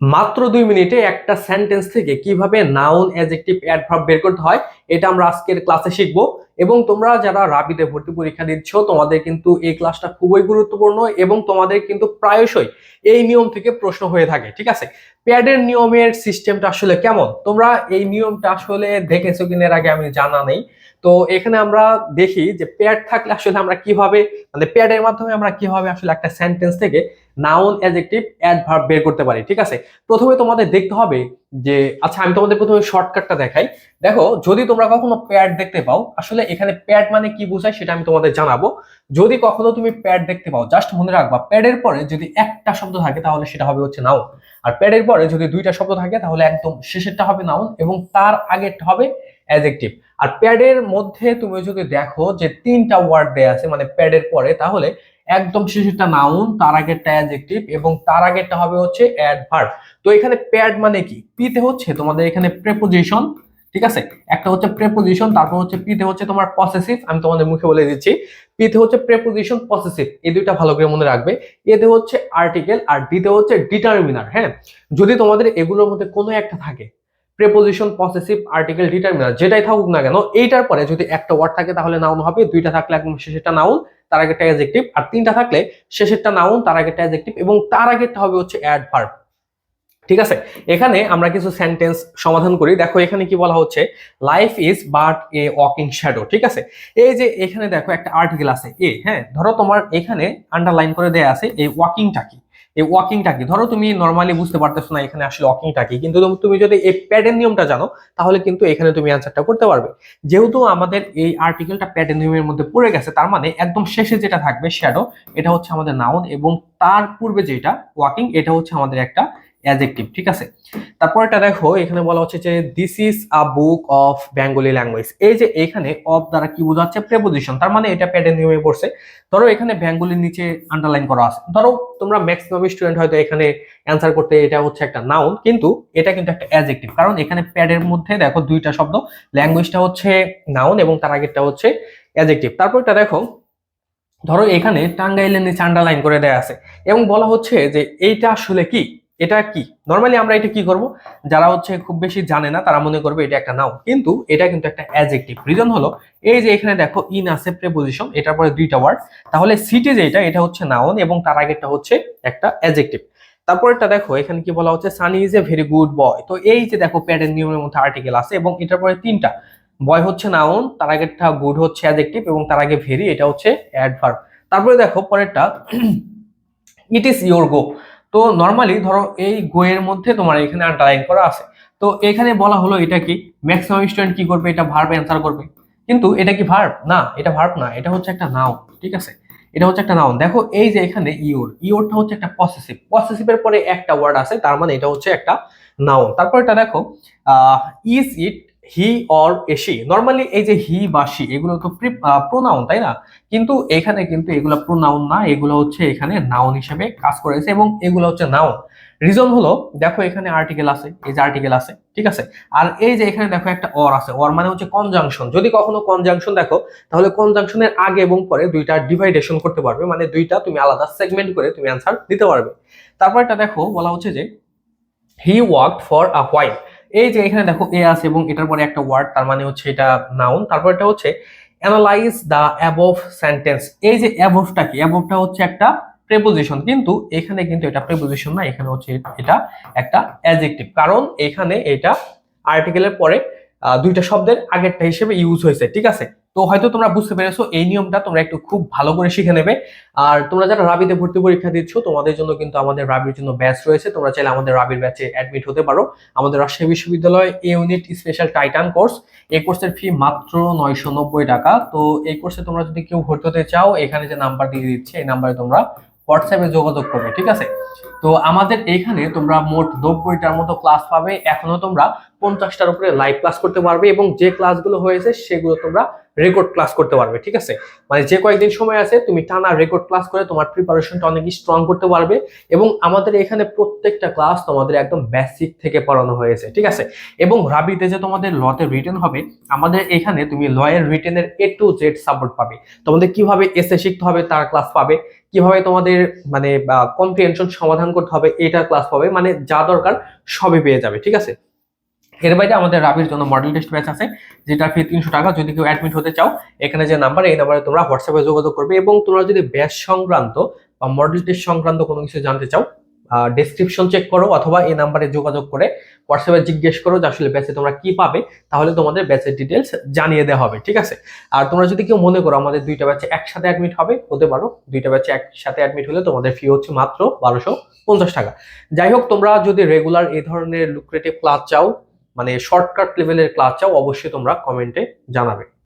মাত্র দুই মিনিটে একটা সেন্টেন্স থেকে কীভাবে নাউন অ্যাডজেক্টিভ অ্যাডভার্ব বের করতে হয়, এটা আমরা আজকের ক্লাসে শিখব। এবং তোমরা যারা রাবিতে ভর্তি পরীক্ষা দিচ্ছ, তোমাদের কিন্তু এই ক্লাসটা খুবই গুরুত্বপূর্ণ এবং তোমাদের কিন্তু প্রায়শই এই নিয়ম থেকে প্রশ্ন হয়ে থাকে, ঠিক আছে? প্যাডের নিয়মের সিস্টেমটা আসলে কেমন? তোমরা এই নিয়মটা আসলে দেখেছ কিনা এর আগে আমি জানা নেই। তো এখানে আমরা দেখি যে প্যাড থাকলে আসলে আমরা কীভাবে মানে প্যাডের মাধ্যমে আমরা কীভাবে আসলে একটা সেন্টেন্স থেকে নাউন অ্যাডজেক্টিভ অ্যাডভার্ব বের করতে পারি, ঠিক আছে? প্রথমে তোমাদের দেখতে হবে যে আচ্ছা আমি তোমাদের প্রথমে শর্টকাটটা দেখাই। দেখো, যদি তোমরা কখনো প্যাড দেখতে পাও, আসলে এখানে প্যাড মানে কি বোঝায় সেটা আমি তোমাদের জানাব। যদি কখনো তুমি প্যাড দেখতে পাও জাস্ট মনে রাখবা প্যাডের পরে যদি একটা শব্দ থাকে, তাহলে সেটা হবে হচ্ছে নাউন আর প্যাডের পরে যদি দুইটা শব্দ থাকে, তাহলে একদম শেষেরটা হবে নাউন এবং তার আগেরটা হবে অ্যাডজেক্টিভ আর প্যাডের মধ্যে তুমি যদি দেখো যে তিনটা ওয়ার্ড দেয়া আছে মানে প্যাডের পরে, তাহলে একদম শেষেরটা নাউন তার আগেরটা অ্যাডজেক্টিভ এবং তার আগেরটা হবে হচ্ছে অ্যাডভার্ব তো এখানে প্যাড মানে কি? পিতে হচ্ছে তোমাদের এখানে প্রেপোজিশন ঠিক আছে? একটা হচ্ছে প্রেপোজিশন তারপর হচ্ছে পিতে হচ্ছে তোমার পসেসিভ আমি তোমাদের মুখে বলে দিচ্ছি। পিতে হচ্ছে প্রেপোজিশন পসেসিভ এই দুইটা ভালো করে মনে রাখবে। এতে হচ্ছে আর্টিকেল আর ডিতে হচ্ছে ডিটারমিনার হ্যাঁ? যদি তোমাদের এগুলোর মধ্যে কোনো একটা থাকে প্রেপোজিশন পসেসিভ আর্টিকেল ডিটারমিনার যেটাই থাকুক না কেন, এইটার পরে যদি একটা ওয়ার্ড থাকে তাহলে নাউন হবে, দুইটা থাকলে একদম শেষেরটা নাউন তার আগেরটা অ্যাডজেক্টিভ আর তিনটা থাকলে শেষেরটা নাউন তার আগেরটা অ্যাডজেক্টিভ এবং তার আগেরটা হবে হচ্ছে অ্যাডভার্ব ঠিক আছে? এখানে আমরা কিছু সেন্টেন্স সমাধান করি। দেখো, এখানে কি বলা হচ্ছে? Life is but a walking shadow ঠিক আছে? এই যে এখানে দেখো একটা আর্টিকেল আছে এ হ্যাঁ? ধরো তোমার এখানে আন্ডারলাইন করে দেয়া আছে, এই ওয়াকিংটা কি? এই ওয়াকিংটা কি? ধরো তুমি নর্মালি বুঝতে পারতেছো না এখানে আসলে ওয়াকিংটা কি, কিন্তু তুমি- যদি এই প্যাডের নিয়মটা জানো, তাহলে কিন্তু এখানে তুমি অ্যান্সারটা করতে পারবে। যেহেতু আমাদের এই আর্টিকেলটা প্যাডের নিয়মের মধ্যে পড়ে গেছে, তার মানে একদম শেষে যেটা থাকবে শ্যাডো এটা হচ্ছে আমাদের নাউন এবং তার পূর্বে যেটা ওয়াকিং এটা হচ্ছে আমাদের একটা অ্যাডজেক্টিভ, ঠিক আছে? তারপর এটা দেখো, এখানে বলা হচ্ছে যে this is a book of Bengali language এই যে এখানে অফ দ্বারা কি বোঝাচ্ছে? প্রেপোজিশন তার মানে এটা প্যাডের নিয়মে পড়ছে। ধরো এখানে বেঙ্গলির নিচে আন্ডারলাইন করা আছে। ধরো তোমরা ম্যাক্সিমাম স্টুডেন্ট হয়তো এখানে অ্যান্সার করতে, এটা হচ্ছে একটা নাউন কিন্তু এটা কিন্তু একটা অ্যাডজেক্টিভ কারণ এখানে প্যাডের মধ্যে দেখো দুইটা শব্দ ল্যাঙ্গুয়েজটা হচ্ছে নাউন এবং তার আগেরটা হচ্ছে অ্যাডজেক্টিভ তারপর এটা দেখো, ধরো এখানে টাঙ্গাইলের নিচে আন্ডারলাইন করে দেয়া আছে এবং বলা হচ্ছে যে এইটা আসলে কি? এটা কি? নর্মালি আমরা এটা কি করব? যারা হচ্ছে খুব বেশি জানে না, তারা মনে করবে এটা একটা নাউন কিন্তু এটা কিন্তু একটা অ্যাডজেক্টিভ রিজন হলো, এই যে এখানে দেখো ইন আছে প্রেপোজিশন এটার পরে দুইটা ওয়ার্ড তাহলে সিটি যেটা এটা হচ্ছে নাউন এবং তার আগেরটা হচ্ছে একটা অ্যাডজেক্টিভ তারপরটা দেখো, এখানে কি বলা হচ্ছে Sunny is a very good boy তো এই যে দেখো প্যাডের নিয়মের মধ্যে আর্টিকেল আছে এবং এটার পরে তিনটা। বয় হচ্ছে নাউন তার আগেরটা গুড হচ্ছে অ্যাডজেক্টিভ এবং তার আগে ভেরি এটা হচ্ছে অ্যাডভার্ব তারপরে দেখো, পরেরটা ইট ইজ ইয়োর গো তো নর্মালি ধরো এই গোয়ের মধ্যে তোমার এখানে আর আন্ডারলাইন করা আছে। তো এখানে বলা হলো এটা কি? ম্যাক্সিমাম স্টুডেন্ট কি করবে? এটা ভার্ব অ্যান্সার করবে। কিন্তু এটা কি ভার্ব না, এটা ভার্ব না, এটা হচ্ছে একটা নাও ঠিক আছে? এটা হচ্ছে একটা নাউন দেখো এই যে এখানে ইওর ইওরটা হচ্ছে একটা পসেসিভ পসেসিভের পরে একটা ওয়ার্ড আছে, তার মানে এটা হচ্ছে একটা নাউন তারপর এটা দেখো is it he or AC normally এই যে হি বা সি এগুলো তো প্রোনাউন তাই না? কিন্তু এখানে কিন্তু এগুলো প্রোনাউন না, এগুলো হচ্ছে এখানে নাউন হিসেবে কাজ করেছে এবং এগুলো হচ্ছে নাউন রিজন হলো, দেখো এখানে আর্টিকেল আছে, এই যে আর্টিকেল আছে, ঠিক আছে? আর এই যে এখানে দেখো একটা অর আছে অর মানে হচ্ছে কনজাংশন যদি কখনো কনজাংশন দেখো, তাহলে কনজাংশনের আগে এবং পরে দুইটা ডিভাইডেশন করতে পারবে মানে দুইটা তুমি আলাদা সেগমেন্ট করে তুমি অ্যান্সার দিতে পারবে। তারপর এটা দেখো, বলা হচ্ছে যে he work for a while এই যে এখানে দেখো এ আছে এবং এটার পরে একটা ওয়ার্ড তার মানে হচ্ছে এটা নাউন তারপর এটা হচ্ছে অ্যানালাইজ দ্য অ্যাবভ সেন্টেন্স এই যে অ্যাবভটা কি? অ্যাবভটা হচ্ছে একটা প্রেপোজিশন কিন্তু এখানে কিন্তু এটা প্রেপোজিশন না, এখানে হচ্ছে এটা একটা অ্যাডজেক্টিভ কারণ এখানে এটা আর্টিকেলের পরে দুইটা শব্দের আগেরটা হিসেবে ইউজ হয়েছে, ঠিক আছে? তো হয়তো তোমরা বুঝতে পেরেছ, এই নিয়মটা তোমরা একটু খুব ভালো করে শিখে নেবে। আর তোমরা যারা রাবিতে ভর্তি পরীক্ষা দিচ্ছ, তোমাদের জন্য কিন্তু আমাদের রাবির জন্য ব্যাচ রয়েছে। তোমরা চাইলে আমাদের রাবির ব্যাচে অ্যাডমিট হতে পারো। আমাদের রাজশাহী বিশ্ববিদ্যালয় A unit special Titan course এই কোর্সের ফি মাত্র নয়শো নব্বই টাকা। তো এই কোর্সে তোমরা যদি কেউ ভর্তি হতে চাও, এখানে যে নাম্বার দিয়ে দিচ্ছে, এই নাম্বারে তোমরা হোয়াটসঅ্যাপে যোগাযোগ করবে, ঠিক আছে? তো আমাদের এইখানে তোমরা মোট নব্বইটার মতো ক্লাস পাবে। এখনও তোমরা পঞ্চাশটার উপরে লাইভ ক্লাস করতে পারবে এবং যে ক্লাসগুলো হয়েছে সেগুলো তোমরা রেকর্ড ক্লাস করতে পারবে, ঠিক আছে? মানে যে কয়েকদিন সময় আছে, তুমি টানা রেকর্ড ক্লাস করে তোমার প্রিপারেশনটা অনেক স্ট্রং করতে পারবে এবং আমাদের এখানে প্রত্যেকটা ক্লাস তোমাদের একদম বেসিক থেকে পড়ানো হয়েছে, ঠিক আছে? এবং রাবিতে যে তোমাদের লতে রিটেন হবে, আমাদের এখানে তুমি লয়ের রিটেনের এ টু জেড সাপোর্ট পাবে। তোমাদের কীভাবে এসে শিখতে হবে তার ক্লাস পাবে। কীভাবে তোমাদের মানে কম্প্রিহেনশন সমাধান করতে হবে এটা ক্লাস পাবে মানে যা দরকার সবই পেয়ে যাবে, ঠিক আছে? এর বাইরে আমাদের রাবির জন্য মডেল টেস্ট ব্যাচ আছে, যেটা ফি তিনশো টাকা, যদি কেউ অ্যাডমিট হতে চাও, এখানে যে নাম্বার এই নাম্বারে তোমরা হোয়াটসঅ্যাপে যোগাযোগ করবে এবং তোমরা যদি ব্যাচ সংক্রান্ত বা মডেল টেস্ট সংক্রান্ত কোনো কিছু জানতে চাও ডেসক্রিপশন চেক করো অথবা এই নাম্বারে যোগাযোগ করে হোয়াটসঅ্যাপে জিজ্ঞেস করো যে আসলে ব্যাচে তোমরা কি পাবে, তাহলে তোমাদের ব্যাচের ডিটেলস জানিয়ে দেওয়া হবে, ঠিক আছে? আর তোমরা যদি কেউ মনে করো আমাদের দুইটা ব্যাচে একসাথে অ্যাডমিট হবে, হতে পারো, দুইটা ব্যাচে একসাথে অ্যাডমিট হলে তোমাদের ফি হচ্ছে মাত্র বারোশো পঞ্চাশ টাকা। যাই হোক, তোমরা যদি রেগুলার এই ধরনের লুক্রেটিভ ক্লাস চাও মানে শর্টকাট লেভেলের ক্লাস চাও, অবশ্যই তোমরা কমেন্টে জানাবে।